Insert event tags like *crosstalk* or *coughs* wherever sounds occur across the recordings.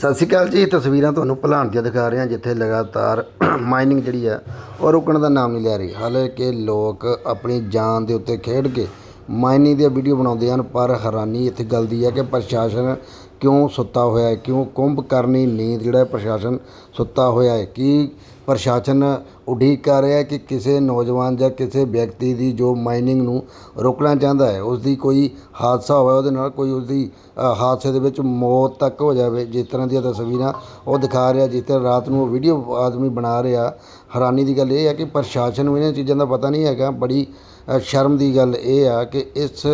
ਸਤਿ ਸ਼੍ਰੀ ਅਕਾਲ ਜੀ, ਤਸਵੀਰਾਂ ਤੁਹਾਨੂੰ ਭਲਾਣ ਦੀਆਂ ਦਿਖਾ ਰਹੇ ਹਾਂ, ਜਿੱਥੇ ਲਗਾਤਾਰ ਮਾਈਨਿੰਗ ਜਿਹੜੀ ਆ, ਉਹ ਰੁਕਣ ਦਾ ਨਾਮ ਨਹੀਂ ਲੈ ਰਹੀ। ਹਾਲਾਂਕਿ ਲੋਕ ਆਪਣੀ ਜਾਨ ਦੇ ਉੱਤੇ ਖੇਡ ਕੇ ਮਾਈਨਿੰਗ ਦੀਆਂ ਵੀਡੀਓ ਬਣਾਉਂਦੇ ਹਨ, ਪਰ ਹੈਰਾਨੀ ਇੱਥੇ ਗੱਲ ਦੀ ਹੈ ਕਿ ਪ੍ਰਸ਼ਾਸਨ ਕਿਉਂ ਸੁੱਤਾ ਹੋਇਆ ਹੈ? ਕਿਉਂ ਕੁੰਭ ਕਰਨੀ ਨੀਂਦ ਜਿਹੜਾ ਪ੍ਰਸ਼ਾਸਨ ਸੁੱਤਾ ਹੋਇਆ ਹੈ? ਕੀ ਪ੍ਰਸ਼ਾਸਨ ਉਡੀਕ ਕਰ ਰਿਹਾ ਕਿ ਕਿਸੇ ਨੌਜਵਾਨ ਜਾਂ ਕਿਸੇ ਵਿਅਕਤੀ ਦੀ ਜੋ ਮਾਈਨਿੰਗ ਨੂੰ ਰੋਕਣਾ ਚਾਹੁੰਦਾ ਹੈ ਉਸ ਦੀ ਕੋਈ ਹਾਦਸਾ ਹੋਵੇ, ਉਹਦੇ ਨਾਲ ਕੋਈ ਉਸਦੀ ਹਾਦਸੇ ਦੇ ਵਿੱਚ ਮੌਤ ਤੱਕ ਹੋ ਜਾਵੇ? ਜਿਸ ਤਰ੍ਹਾਂ ਦੀਆਂ ਤਸਵੀਰਾਂ ਉਹ ਦਿਖਾ ਰਿਹਾ, ਜਿਸ ਤਰ੍ਹਾਂ ਰਾਤ ਨੂੰ ਵੀਡੀਓ ਆਦਮੀ ਬਣਾ ਰਿਹਾ, ਹੈਰਾਨੀ ਦੀ ਗੱਲ ਇਹ ਹੈ ਕਿ ਪ੍ਰਸ਼ਾਸਨ ਨੂੰ ਇਹਨਾਂ ਚੀਜ਼ਾਂ ਦਾ ਪਤਾ ਨਹੀਂ ਹੈਗਾ। ਬੜੀ ਸ਼ਰਮ ਦੀ ਗੱਲ ਇਹ ਆ ਕਿ ਇਸ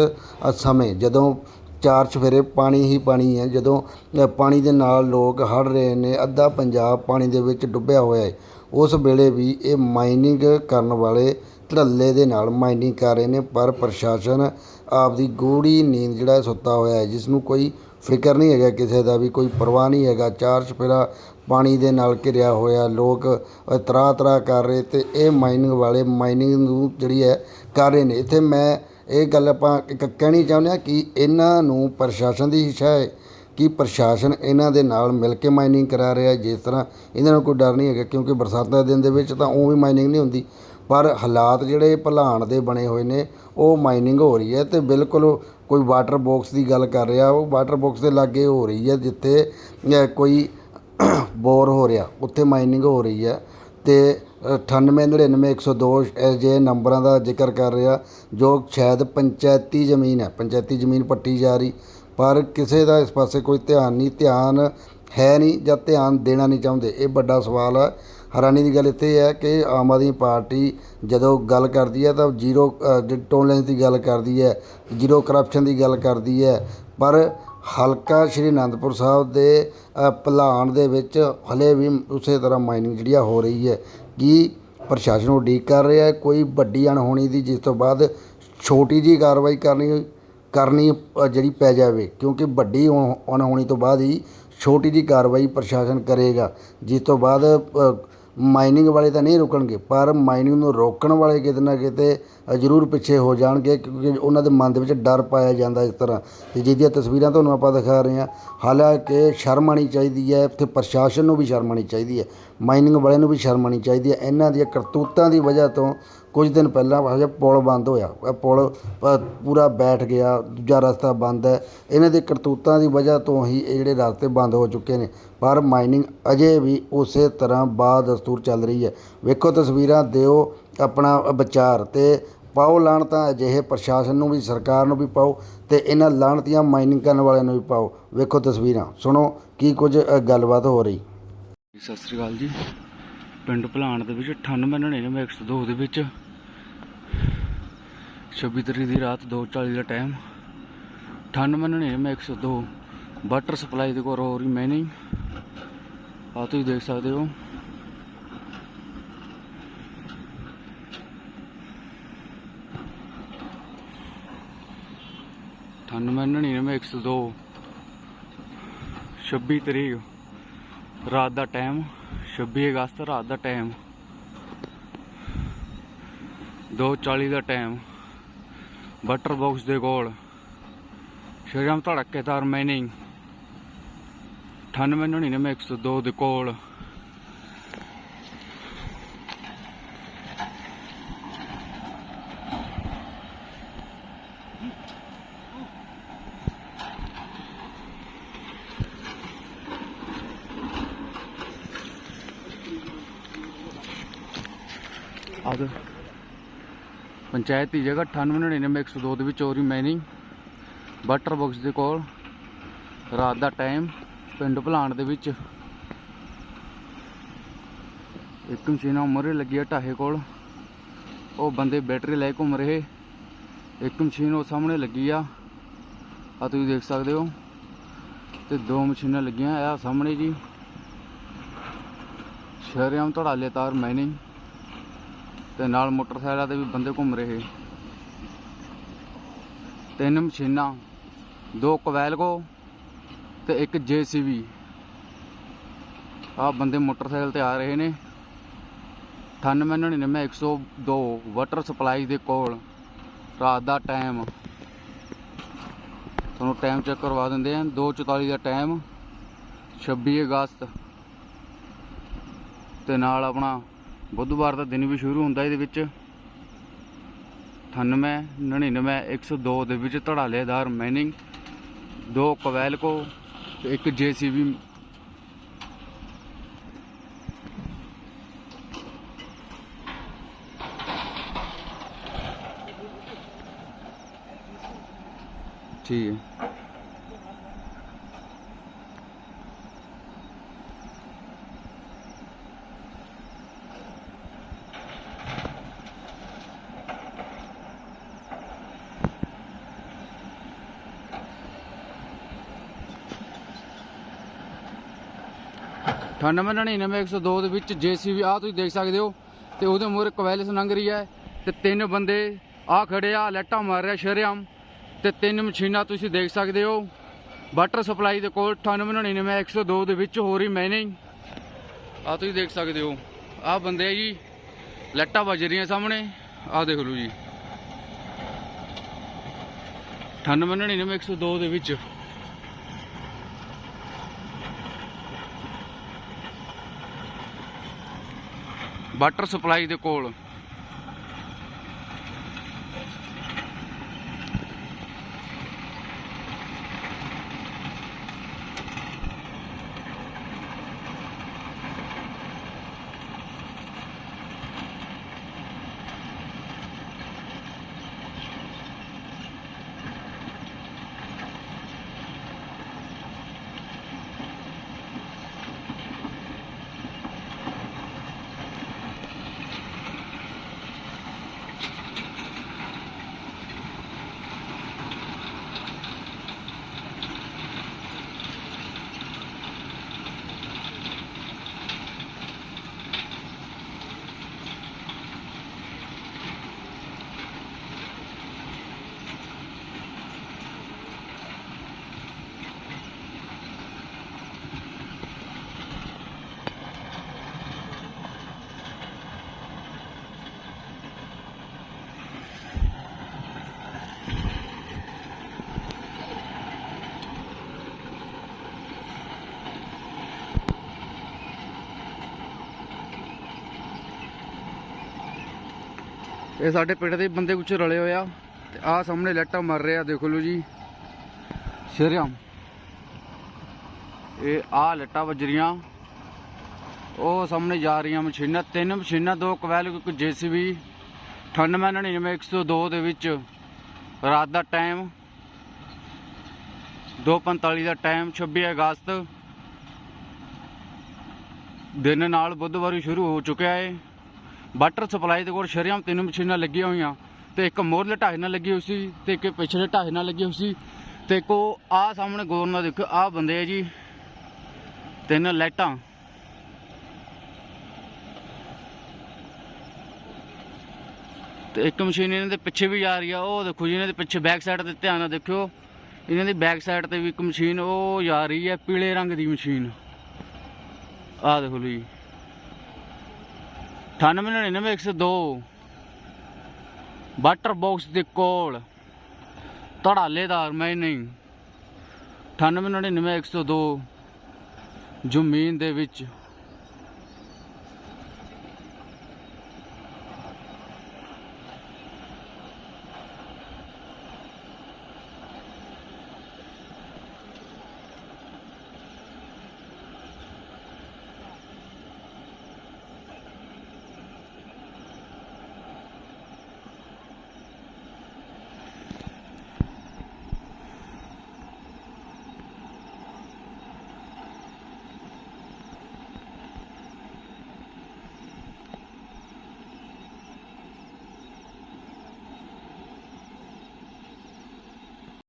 ਸਮੇਂ ਜਦੋਂ ਚਾਰ ਚਫੇਰੇ ਪਾਣੀ ਹੀ ਪਾਣੀ ਹੈ। ਜਦੋਂ ਪਾਣੀ ਦੇ ਨਾਲ ਲੋਕ ਹੜ੍ਹ ਰਹੇ ਨੇ, ਅੱਧਾ ਪੰਜਾਬ ਪਾਣੀ ਦੇ ਵਿੱਚ ਡੁੱਬਿਆ ਹੋਇਆ ਹੈ। ਉਸ ਵੇਲੇ ਵੀ ਇਹ ਮਾਈਨਿੰਗ ਕਰਨ ਵਾਲੇ ਧੜੱਲੇ ਦੇ ਨਾਲ ਮਾਈਨਿੰਗ ਕਰ ਰਹੇ ਨੇ, ਪਰ ਪ੍ਰਸ਼ਾਸਨ ਆਪਦੀ ਗੂੜੀ ਨੀਂਦ ਜਿਹੜਾ ਸੁੱਤਾ ਹੋਇਆ ਹੈ ਜਿਸ ਨੂੰ ਕੋਈ ਫਿਕਰ ਨਹੀਂ ਹੈਗਾ ਕਿਸੇ ਦਾ ਵੀ, ਕੋਈ ਪਰਵਾਹ ਨਹੀਂ ਹੈਗਾ। ਚਾਰ ਚਫੇਰਾ ਪਾਣੀ ਦੇ ਨਾਲ ਘਿਰਿਆ ਹੋਇਆ ਲੋਕ ਤਰਾ ਤਰਾ ਕਰ ਰਹੇ ਤੇ ਇਹ ਮਾਈਨਿੰਗ ਵਾਲੇ ਮਾਈਨਿੰਗ ਨੂੰ ਜਿਹੜੀ ਹੈ, ਕਰ ਰਹੇ ਨੇ। ਇੱਥੇ ਮੈਂ ਇਹ ਗੱਲ ਆਪਾਂ ਇੱਕ ਕਹਿਣੀ ਚਾਹੁੰਦੇ ਹਾਂ ਕਿ ਇਹਨਾਂ ਨੂੰ ਪ੍ਰਸ਼ਾਸਨ ਦੀ ਇੱਛਾ ਹੈ ਕਿ ਪ੍ਰਸ਼ਾਸਨ ਇਹਨਾਂ ਦੇ ਨਾਲ ਮਿਲ ਕੇ ਮਾਈਨਿੰਗ ਕਰਾ ਰਿਹਾ ਜਿਸ ਤਰ੍ਹਾਂ ਇਹਨਾਂ ਨੂੰ ਕੋਈ ਡਰ ਨਹੀਂ ਹੈਗਾ, ਕਿਉਂਕਿ ਬਰਸਾਤਾਂ ਦੇ ਦਿਨ ਦੇ ਵਿੱਚ ਤਾਂ ਉਹ ਵੀ ਮਾਈਨਿੰਗ ਨਹੀਂ ਹੁੰਦੀ। ਪਰ ਹਾਲਾਤ ਜਿਹੜੇ ਭਲਾਣ ਦੇ ਬਣੇ ਹੋਏ ਨੇ, ਉਹ ਮਾਈਨਿੰਗ ਹੋ ਰਹੀ ਹੈ ਤੇ ਬਿਲਕੁਲ ਕੋਈ ਵਾਟਰ ਬਾਕਸ ਦੀ ਗੱਲ ਕਰ ਰਿਹਾ, ਉਹ ਵਾਟਰ ਬਾਕਸ ਦੇ ਲਾਗੇ ਹੋ ਰਹੀ ਹੈ, ਜਿੱਥੇ ਕੋਈ *coughs* ਬੋਰ ਹੋ ਰਿਹਾ, ਉੱਥੇ ਮਾਈਨਿੰਗ ਹੋ ਰਹੀ ਹੈ ਤੇ ਅਠਾਨਵੇਂ ਨੜਿਨਵੇਂ ਇੱਕ ਸੌ 9899 ਜੇ ਨੰਬਰਾਂ ਦਾ ਜ਼ਿਕਰ ਕਰ ਰਿਹਾ, ਜੋ ਸ਼ਾਇਦ ਪੰਚਾਇਤੀ ਜ਼ਮੀਨ ਹੈ, ਪੰਚਾਇਤੀ ਜ਼ਮੀਨ ਪੱਟੀ ਜਾ ਰਹੀ, ਪਰ ਕਿਸੇ ਦਾ ਇਸ ਪਾਸੇ ਕੋਈ ਧਿਆਨ ਨਹੀਂ, ਧਿਆਨ ਹੈ ਨਹੀਂ ਜਾਂ ਧਿਆਨ ਦੇਣਾ ਨਹੀਂ ਚਾਹੁੰਦੇ। ਇਹ ਵੱਡਾ ਸਵਾਲ ਹੈ। ਹੈਰਾਨੀ ਦੀ ਗੱਲ ਇੱਥੇ ਇਹ ਹੈ ਕਿ ਆਮ ਆਦਮੀ ਪਾਰਟੀ ਜਦੋਂ ਗੱਲ ਕਰਦੀ ਹੈ ਤਾਂ ਜ਼ੀਰੋ ਟੋਲਰੈਂਸ ਦੀ ਗੱਲ ਕਰਦੀ ਹੈ, ਜ਼ੀਰੋ ਕਰਪਸ਼ਨ ਦੀ ਗੱਲ ਕਰਦੀ ਹੈ, ਪਰ ਹਲਕਾ ਸ਼੍ਰੀ ਅਨੰਦਪੁਰ ਸਾਹਿਬ ਦੇ ਅ, ਭਲਾਣ ਦੇ ਵਿੱਚ ਹਲੇ ਵੀ ਉਸੇ ਤਰ੍ਹਾਂ ਮਾਈਨਿੰਗ ਜਿਹੜੀ ਆ ਹੋ ਰਹੀ ਹੈ। ਕੀ ਪ੍ਰਸ਼ਾਸਨ ਉਡੀਕ ਕਰ ਰਿਹਾ ਕੋਈ ਵੱਡੀ ਅਣਹੋਣੀ ਦੀ ਜਿਸ ਤੋਂ ਬਾਅਦ ਛੋਟੀ ਜੀ ਕਾਰਵਾਈ ਕਰਨੀ ਕਰਨੀ ਜਿਹੜੀ ਪੈ ਜਾਵੇ? ਕਿਉਂਕਿ ਵੱਡੀ ਅਣ- ਅਣਹੋਣੀ ਤੋਂ ਬਾਅਦ ਹੀ ਛੋਟੀ ਜੀ ਕਾਰਵਾਈ ਪ੍ਰਸ਼ਾਸਨ ਕਰੇਗਾ ਜਿਸ ਤੋਂ ਬਾਅਦ ਮਾਈਨਿੰਗ ਵਾਲੇ ਤਾਂ ਨਹੀਂ ਰੁਕਣਗੇ, ਪਰ ਮਾਈਨਿੰਗ ਨੂੰ ਰੋਕਣ ਵਾਲੇ ਕਿਤੇ ਨਾ ਕਿਤੇ ਜ਼ਰੂਰ ਪਿੱਛੇ ਹੋ ਜਾਣਗੇ, ਕਿਉਂਕਿ ਉਹਨਾਂ ਦੇ ਮਨ ਦੇ ਵਿੱਚ ਡਰ ਪਾਇਆ ਜਾਂਦਾ ਇਸ ਤਰ੍ਹਾਂ। ਤੇ ਜਿਹਦੀਆਂ ਤਸਵੀਰਾਂ ਤੁਹਾਨੂੰ ਆਪਾਂ ਦਿਖਾ ਰਹੇ ਹਾਂ, ਹਾਲਾਂਕਿ ਸ਼ਰਮ ਆਉਣੀ ਚਾਹੀਦੀ ਹੈ ਤੇ ਪ੍ਰਸ਼ਾਸਨ ਨੂੰ ਵੀ ਸ਼ਰਮ ਆਉਣੀ ਚਾਹੀਦੀ ਹੈ, ਮਾਈਨਿੰਗ ਵਾਲਿਆਂ ਨੂੰ ਵੀ ਸ਼ਰਮ ਆਉਣੀ ਚਾਹੀਦੀ ਹੈ। ਇਹਨਾਂ ਦੀਆਂ ਕਰਤੂਤਾਂ ਦੀ ਵਜ੍ਹਾ ਤੋਂ ਕੁਝ ਦਿਨ ਪਹਿਲਾਂ ਹਜੇ ਪੁਲ ਬੰਦ ਹੋਇਆ। ਇਹ ਪੁਲ ਪ- ਪੂਰਾ ਬੈਠ ਗਿਆ, ਦੂਜਾ ਰਸਤਾ ਬੰਦ ਹੈ। ਇਹਨਾਂ ਦੇ ਕਰਤੂਤਾਂ ਦੀ ਵਜ੍ਹਾ ਤੋਂ ਹੀ ਇਹ ਜਿਹੜੇ ਰਸਤੇ ਬੰਦ ਹੋ ਚੁੱਕੇ ਨੇ। ਪਰ ਮਾਈਨਿੰਗ ਅਜੇ ਵੀ ਉਸੇ ਤਰ੍ਹਾਂ ਬਾ ਦਸਤੂਰ ਚੱਲ ਰਹੀ ਹੈ। ਵੇਖੋ ਤਸਵੀਰਾਂ, ਦਿਓ ਆਪਣਾ ਵਿਚਾਰ ਤੇ ਪਾਓ ਲਾਹਣਤਾਂ ਅਜਿਹੇ ਪ੍ਰਸ਼ਾਸਨ ਨੂੰ ਵੀ, ਸਰਕਾਰ ਨੂੰ ਵੀ ਪਾਓ ਤੇ ਇਹਨਾਂ ਲਾਹਣਤੀਆਂ ਮਾਈਨਿੰਗ ਕਰਨ ਵਾਲਿਆਂ ਨੂੰ ਵੀ ਪਾਓ। ਵੇਖੋ ਤਸਵੀਰਾਂ। ਸੁਣੋ ਕੀ ਕੁਝ ਗੱਲਬਾਤ ਹੋ ਰਹੀ। ਸਤਿ ਸ੍ਰੀ ਅਕਾਲ ਜੀ। ਪਿੰਡ ਭਲਾਣ ਦੇ ਵਿੱਚ 9899 102 ਦੇ ਵਿੱਚ 26 ਤਰੀਕ ਦੀ ਰਾਤ 2:40 ਦਾ ਟਾਈਮ 9899 102 ਵਾਟਰ ਸਪਲਾਈ ਦੇ। ਕੋਲ ਹੋ ਰਹੀ ਮੈਂ ਨਹੀਂ ਆ ਤੁਸੀਂ ਦੇਖ ਸਕਦੇ ਹੋ। ਅਠਾਨਵੇਂ ਨੜਿਨਵੇਂ ਇੱਕ ਸੌ ਦੋ। 26 ਤਰੀਕ, ਰਾਤ ਦਾ ਟਾਈਮ 26 ਅਗਸਤ, ਰਾਤ ਦਾ ਟਾਈਮ 2:40 ਦਾ ਟਾਈਮ ਬਟਰ ਬਾਕਸ ਦੇ ਕੋਲ। ਸ਼੍ਰੀਰਾਮ ਧੜਕੇਦਾਰ ਮਾਈਨਿੰਗ 9899 102 ਦੇ ਕੋਲ। ਪੰਚਾਇਤ ਦੀ ਜਗ੍ਹਾ 9899 102 ਦੇ ਵਿੱਚ ਹੋ ਰਹੀ ਮਾਈਨਿੰਗ ਬਟਰ ਬਾਕਸ ਦੇ ਕੋਲ ਰਾਤ ਦਾ ਟਾਈਮ ਪਿੰਡ ਭਲਾਣ ਦੇ ਵਿੱਚ। ਇੱਕ ਮਸ਼ੀਨ ਉਮਰੇ ਲੱਗੀ ਆ ਢਾਹੇ ਕੋਲ। ਉਹ ਬੰਦੇ ਬੈਟਰੀ ਲੈ ਘੁੰਮ ਰਹੇ। ਇੱਕ ਮਸ਼ੀਨ ਉਹ ਸਾਹਮਣੇ ਲੱਗੀ ਆ। ਆ ਤੁਸੀਂ ਦੇਖ ਸਕਦੇ ਹੋ। ਤੇ ਦੋ ਮਸ਼ੀਨਾਂ ਲੱਗੀਆਂ ਆ ਸਾਹਮਣੇ ਜੀ। ਸ਼ਹਿਰਿਆਮ ਧੜਾਲੇ ਤਾਰ ਮਾਈਨਿੰਗ ਤੇ ਨਾਲ ਮੋਟਰਸਾਈਕਲਾਂ ਤੇ ਵੀ ਬੰਦੇ ਘੁੰਮ ਰਹੇ। ਤਿੰਨ ਮਸ਼ੀਨਾਂ, ਦੋ ਕਵੈਲਗੋ ਤੇ ਇੱਕ ਜੀਸੀਬੀ ਆ ਬੰਦੇ ਮੋਟਰਸਾਈਕਲ ਤੇ ਆ ਰਹੇ ਨੇ। 9899 102 ਵਾਟਰ ਸਪਲਾਈ ਦੇ ਕੋਲ, ਰਾਤ ਦਾ ਟਾਈਮ। ਤੁਹਾਨੂੰ ਟਾਈਮ ਚੈੱਕ ਕਰਵਾ ਦਿੰਦੇ ਆ 2:44 ਦਾ ਟਾਈਮ 26 ਅਗਸਤ। ਤੇ ਨਾਲ ਆਪਣਾ ਬੁੱਧਵਾਰ ਦਾ ਦਿਨ ਵੀ ਸ਼ੁਰੂ ਹੁੰਦਾ ਇਹਦੇ ਵਿੱਚ। 98 99 102 ਦੇ ਵਿੱਚ ਧੜਾਲੇਦਾਰ ਮਾਈਨਿੰਗ ਦੋ ਕਵੈਲਕੋ ਤੇ ਇੱਕ ਜੀਸੀਬੀ। ਠੀਕ ਹੈ। ਅਠਾਨਵੇਂ ਨੜਿਨਵੇਂ 102 ਦੇ ਵਿੱਚ ਜੀਸੀਬੀ ਆ ਤੁਸੀਂ ਦੇਖ ਸਕਦੇ ਹੋ, ਤੇ ਉਹਦੇ ਮੂਹਰੇ ਕਵੈਲਸ ਲੰਘ ਰਹੀ ਹੈ, ਤੇ ਤਿੰਨ ਬੰਦੇ ਆ ਖੜੇ ਆ ਲੈਟਾਂ ਮਾਰ ਰਿਹਾ ਸ਼ਰੇਆਮ, ਤੇ ਤਿੰਨ ਮਸ਼ੀਨਾਂ ਤੁਸੀਂ ਦੇਖ ਸਕਦੇ ਹੋ, ਵਾਟਰ ਸਪਲਾਈ ਦੇ ਕੋਲ 98 ਨੜਿਨਵੇਂ 102 ਦੇ ਵਿੱਚ ਹੋ ਰਹੀ ਮੈਨਿੰਗ ਆ ਤੁਸੀਂ ਦੇਖ ਸਕਦੇ ਹੋ ਆ ਬੰਦੇ ਆ ਜੀ ਲੈਟਾਂ ਵੱਜ ਰਹੀਆਂ ਸਾਹਮਣੇ ਆ ਦੇਖ ਲਓ ਜੀ। 98 ਨੜਿਨਵੇਂ 102 ਦੇ ਵਿੱਚ ਵਾਟਰ ਸਪਲਾਈ ਦੇ ਕੋਲ। ਇਹ ਸਾਡੇ ਪਿੰਡ ਦੇ ਬੰਦੇ ਕੁਛ ਰਲੇ ਹੋਏ ਤੇ ਆਹ ਸਾਹਮਣੇ ਲੈਟਾਂ ਮਰ ਰਿਹਾ ਦੇਖ ਲਓ ਜੀ। ਸ਼ਰਿਆਮ। ਇਹ ਆਹ ਲੱਟਾਂ ਵੱਜ ਰਹੀਆਂ। ਉਹ ਸਾਹਮਣੇ ਜਾ ਰਹੀਆਂ ਮਸ਼ੀਨਾਂ, ਤਿੰਨ ਮਸ਼ੀਨਾਂ, ਦੋ ਕਵੈਲ, ਇੱਕ ਜੀਸੀਬੀ 98 99 102 ਦੇ ਵਿੱਚ। ਰਾਤ ਦਾ ਟਾਈਮ 2:45 ਦਾ ਟਾਈਮ 26 ਅਗਸਤ। ਦਿਨ ਨਾਲ ਬੁੱਧਵਾਰ ਸ਼ੁਰੂ ਹੋ ਚੁੱਕਿਆ ਹੈ ਵਾਟਰ ਸਪਲਾਈ ਦੇ ਕੋਲ ਸ਼ਰੇਆਮ ਤਿੰਨ ਮਸ਼ੀਨਾਂ ਲੱਗੀਆਂ ਹੋਈਆਂ ਤੇ ਇੱਕ ਮੋਰਲੇ ਢਾਹੇ ਨਾਲ ਲੱਗੀ ਹੋਈ ਸੀ ਤੇ ਇੱਕ ਪਿਛਲੇ ਢਾਹੇ ਨਾਲ ਲੱਗੀ ਹੋਈ ਸੀ। ਤੇ ਕੋ ਆ ਸਾਹਮਣੇ ਗੌਰ ਨਾਲ ਦੇਖੋ, ਆ ਬੰਦੇ ਆ ਜੀ। ਤਿੰਨ ਲਾਈਟਾਂ। ਤੇ ਇੱਕ ਮਸ਼ੀਨ ਇਹਨਾਂ ਦੇ ਪਿੱਛੇ ਵੀ ਜਾ ਰਹੀ ਆ, ਉਹ ਦੇਖੋ ਜੀ, ਇਹਨਾਂ ਦੇ ਪਿੱਛੇ ਬੈਕ ਸਾਈਡ ਤੇ ਧਿਆਨ ਨਾਲ ਦੇਖਿਓ। ਇਹਨਾਂ ਦੀ ਬੈਕ ਸਾਈਡ ਤੇ ਵੀ ਇੱਕ ਮਸ਼ੀਨ, ਉਹ ਜਾ ਰਹੀ ਹੈ ਪੀਲੇ ਰੰਗ ਦੀ ਮਸ਼ੀਨ। ਆਹ ਦੇਖੋ ਜੀ। 9899 102 ਵਾਟਰ ਬਾਕਸ ਦੇ ਕੋਲ। ਧੜਾਲੇਦਾਰ ਮੈਂ ਨਹੀਂ। 9899 102 ਜ਼ਮੀਨ ਦੇ ਵਿੱਚ।